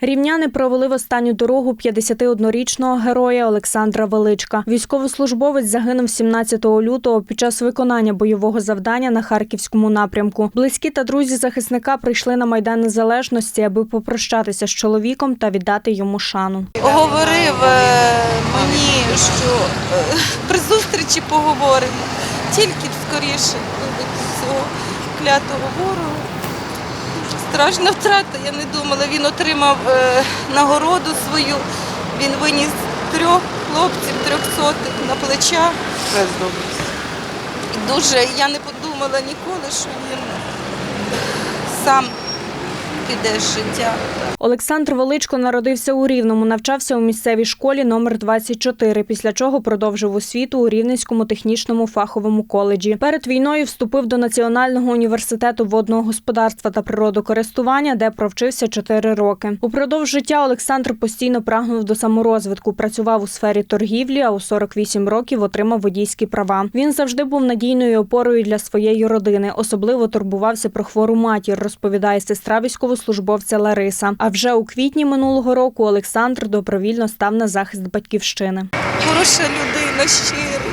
Рівняни провели в останню дорогу 51-річного героя Олександра Величка. Військовослужбовець загинув 17 лютого під час виконання бойового завдання на харківському напрямку. Близькі та друзі захисника прийшли на майдан незалежності, аби попрощатися з чоловіком та віддати йому шану. говорив е, мені, що е, при зустрічі поговоримо. Тільки скоріше цього клятого ворога. Страшна втрата, я не думала. Він отримав е, нагороду свою. Він виніс трьох хлопців, трьохсотих на плечах. Дуже я не подумала ніколи, що він сам піде життя. Олександр Величко народився у Рівному, навчався у місцевій школі номер 24, після чого продовжив освіту у Рівненському технічному фаховому коледжі. Перед війною вступив до Національного університету водного господарства та природокористування, де провчився 4 роки. Упродовж життя Олександр постійно прагнув до саморозвитку, працював у сфері торгівлі, а у 48 років отримав водійські права. Він завжди був надійною опорою для своєї родини. Особливо турбувався про хвору матір, розповідає сестра військовослужбовця Лариса. А вже у квітні минулого року Олександр добровільно став на захист батьківщини. хороша людина, щирий.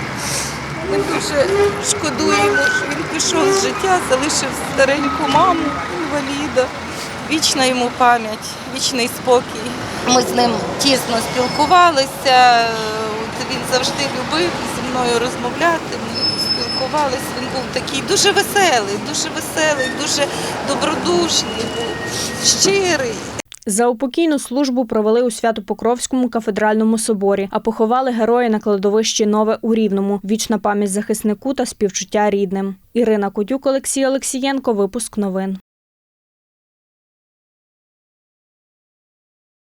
Ми дуже шкодуємо, що він пішов з життя, залишив стареньку маму, інваліда. Вічна йому пам'ять, вічний спокій. Ми з ним тісно спілкувалися. Він завжди любив зі мною розмовляти. Спілкувалися. Він був такий дуже веселий, дуже веселий, дуже добродушний, щирий. За упокійну службу провели у Свято-Покровському кафедральному соборі, а поховали героя на кладовищі Нове у Рівному. Вічна пам'ять захиснику та співчуття рідним. Ірина Кутюк, Олексій Олексієнко. Випуск новин.